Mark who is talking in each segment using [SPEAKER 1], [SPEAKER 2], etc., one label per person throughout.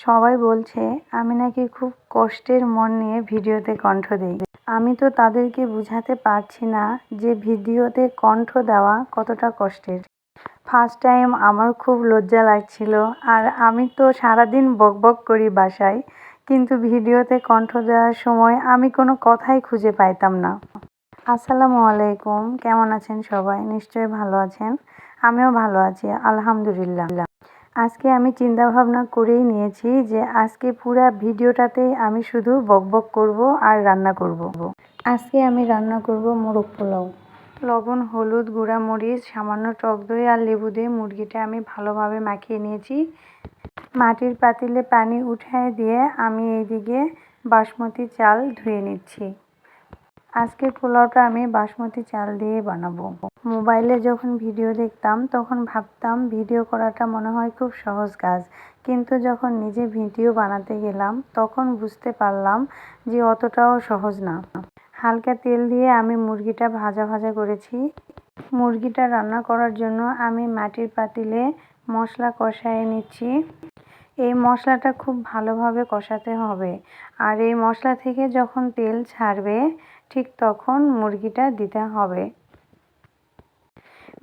[SPEAKER 1] সবাই বলছে, আমি নাকি খুব কষ্টের মন নিয়ে ভিডিওতে কণ্ঠ দিই। আমি তো তাদেরকে বুঝাতে পারছি না যে ভিডিওতে কণ্ঠ দেওয়া কতটা কষ্টের। ফার্স্ট টাইম আমার খুব লজ্জা লাগছিল, আর আমি তো সারাদিন বকবক করি বাসায়, কিন্তু ভিডিওতে কণ্ঠ দেওয়ার সময় আমি কোনো কথাই খুঁজে পাইতাম না। আসসালামু আলাইকুম, কেমন আছেন সবাই? নিশ্চয়ই ভালো আছেন। আমিও ভালো আছি, আলহামদুলিল্লাহ। আজকে আমি চিন্তা ভাবনা করেই নিয়েছি যে আজকে পুরা ভিডিওটাতেই আমি শুধু বকবক করব আর রান্না করব। আজকে আমি রান্না করব মোরগ পোলাও। লবণ, হলুদ, গুঁড়া মরিচ, সামান্য টক দই আর লেবু দিয়ে মুরগিটা আমি ভালোভাবে মাখিয়ে নিয়েছি। মাটির পাতিলে পানি উঠায় দিয়ে আমি এইদিকে বাসমতি চাল ধুয়ে নিচ্ছি। আজকের পোলাওটা আমি বাসমতি চাল দিয়ে বানাবো। মোবাইলে যখন ভিডিও দেখতাম, তখন ভাবতাম ভিডিও করাটা মনে হয় খুব সহজ কাজ। কিন্তু যখন নিজে ভিডিও বানাতে গেলাম, তখন বুঝতে পারলাম যে অতটাও সহজ না। হালকা তেল দিয়ে আমি মুরগিটা ভাজা ভাজা করেছি। মুরগিটা রান্না করার জন্য আমি মাটির পাতিলে মশলা কষায় নিচ্ছি। এই মশলাটা খুব ভালোভাবে কষাতে হবে। আর এই মশলা থেকে যখন তেল ছাড়বে, ঠিক তখন মুরগিটা দিতে হবে।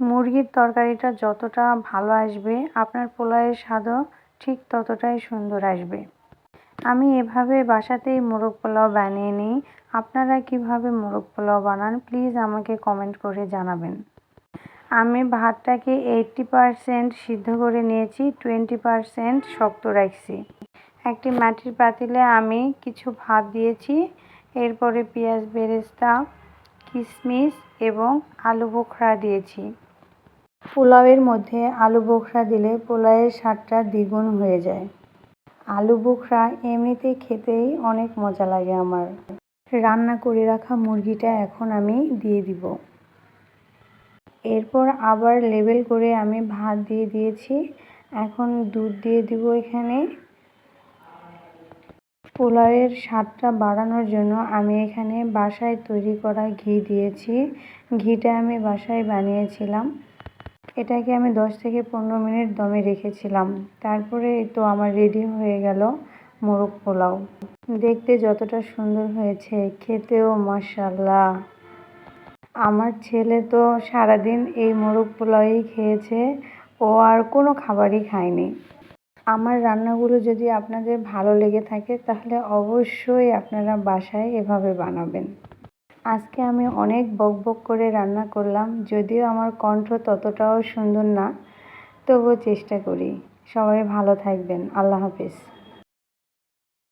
[SPEAKER 1] মুরগির তরকারিটা যতটা ভালো আসবে, আপনার পোলাওয়ের স্বাদও ঠিক ততটাই সুন্দর আসবে। আমি এভাবে বাসাতেই মোরগ পোলাও বানিয়ে নিই। আপনারা কীভাবে মোরগ পোলাও বানান, প্লিজ আমাকে কমেন্ট করে জানাবেন। আমি ভাতটাকে এইটটি পারসেন্ট সিদ্ধ করে নিয়েছি, টোয়েন্টি পারসেন্ট শক্ত রাখছি। একটি মাটির পাতিলে আমি কিছু ভাত দিয়েছি, এরপরে পেঁয়াজ, বেরেস্তা কিশমিশ এবং আলু বোখরা দিয়েছি। পোলাওয়ের মধ্যে আলু বোখরা দিলে পোলাওয়ের স্বাদটা দ্বিগুণ হয়ে যায়। আলু বোখরা এমনিতে খেতেই অনেক মজা লাগে আমার। রান্না করে রাখা মুরগিটা এখন আমি দিয়ে দিব। এরপর আবার লেবেল করে আমি ভাত দিয়ে দিয়েছি। এখন দুধ দিয়ে দিব এখানে। পোলাওয়ের স্বাদটা বাড়ানোর জন্য আমি এখানে বাসায় তৈরি করা ঘি দিয়েছি। ঘিটা আমি বাসায় বানিয়েছিলাম। এটাকে আমি দশ থেকে পনেরো মিনিট দমে রেখেছিলাম। তারপরে তো আমার রেডি হয়ে গেল মোরগ পোলাও। দেখতে যতটা সুন্দর হয়েছে, খেতেও মাসাল্লাহ আমার ছেলে তো সারাদিন এই মোরগ পোলাওই খেয়েছে, ও আর কোনো খাবারই খায়নি। আমার রান্নাগুলো যদি আপনাদের ভালো লেগে থাকে, তাহলে অবশ্যই আপনারা বাসায় এভাবে বানাবেন। আজকে আমি অনেক বক বক করে রান্না করলাম, যদিও আমার কণ্ঠ ততটাও সুন্দর না, তবুও চেষ্টা করি। সবাই ভালো থাকবেন। আল্লাহ হাফিজ।